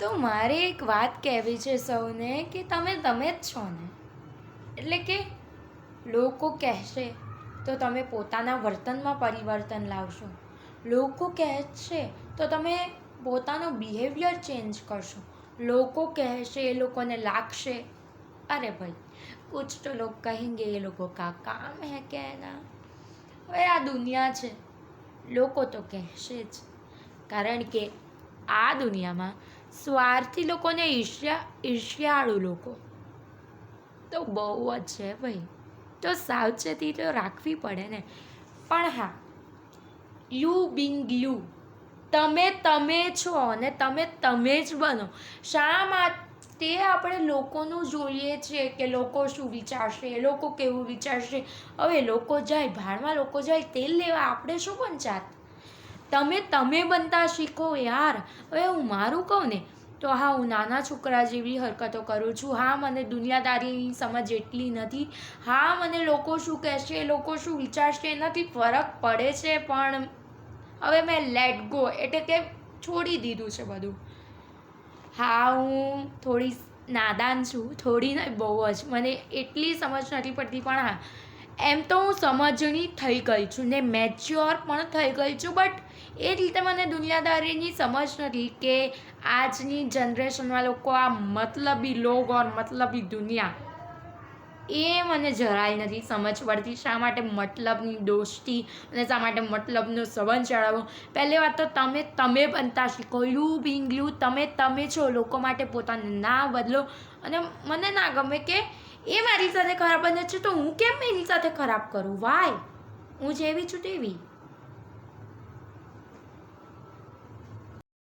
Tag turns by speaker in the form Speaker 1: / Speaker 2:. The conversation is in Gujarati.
Speaker 1: તો મારે એક વાત કહેવી છે સૌને કે તમે તમે જ છો ને, એટલે કે લોકો કહેશે તો તમે પોતાના વર્તનમાં પરિવર્તન લાવશો. લોકો કહેશે તો તમે પોતાનો બિહેવિયર ચેન્જ કરશો. લોકો કહેશે એ લોકોને લાગશે, અરે ભાઈ, કુછ તો લોગ કહેંગે એ લોકો કા કામ હે કહેના. હવે આ દુનિયા છે, લોકો તો કહેશે જ. કારણ કે આ દુનિયામાં સ્વાર્થી લોકોને ઈર્ષ્યા, ઈર્ષ્યાળુ લોકો. તો બહુ જ છે ભાઈ. તો સાવચેતી તો રાખવી પડે ને. પણ હા, યુ બિંગ યુ. તમે તમે છો અને તમે તમે જ બનો. શા માટે આપણે લોકોનું જોઈએ છીએ કે લોકો શું વિચારશે લોકો કેવું વિચારશે? હવે લોકો જાય ભાડમાં લોકો જાય, તેલ લેવા. આપણે શું પંચાત તમે તમે બનતા શીખો યાર. હવે હું મારું કહું ને, તો હા, હું નાના છોકરા જેવી હરકતો કરું છું. હા, મને દુનિયાદારીની સમજ એટલી નથી. હા, મને લોકો શું કહેશે, લોકો શું વિચારશે, એનાથી ફરક પડે છે, પણ હવે મેં લેટ ગો એટલે કે છોડી દીધું છે બધું. હા, હું થોડી નાદાન છું. થોડી નહીં, બહુ જ. મને એટલી સમજ નથી પડતી, પણ હા એમ તો હું સમજણી થઈ ગઈ છું ને મેચ્યોર પણ થઈ ગઈ છું બટ એ રીતે મને દુનિયાદારીની સમજ નથી કે આજની જનરેશનમાં લોકો આ મતલબી લોગ ઓર મતલબી દુનિયા. એ મને જરાય નથી સમજ પડતી શા માટે મતલબની દોસ્તી અને શા માટે મતલબનો સંબંધ ચડાવવો પહેલી વાત તો તમે તમે બનતા શીખો યુ બિંગ યુ તમે તમે છો લોકો માટે પોતાને ના બદલો. અને મને ના ગમે કે એ મારી સાથે ખરાબ બને છે તો હું કેમ એની સાથે ખરાબ કરું? વાય હું જેવી છું તેવી.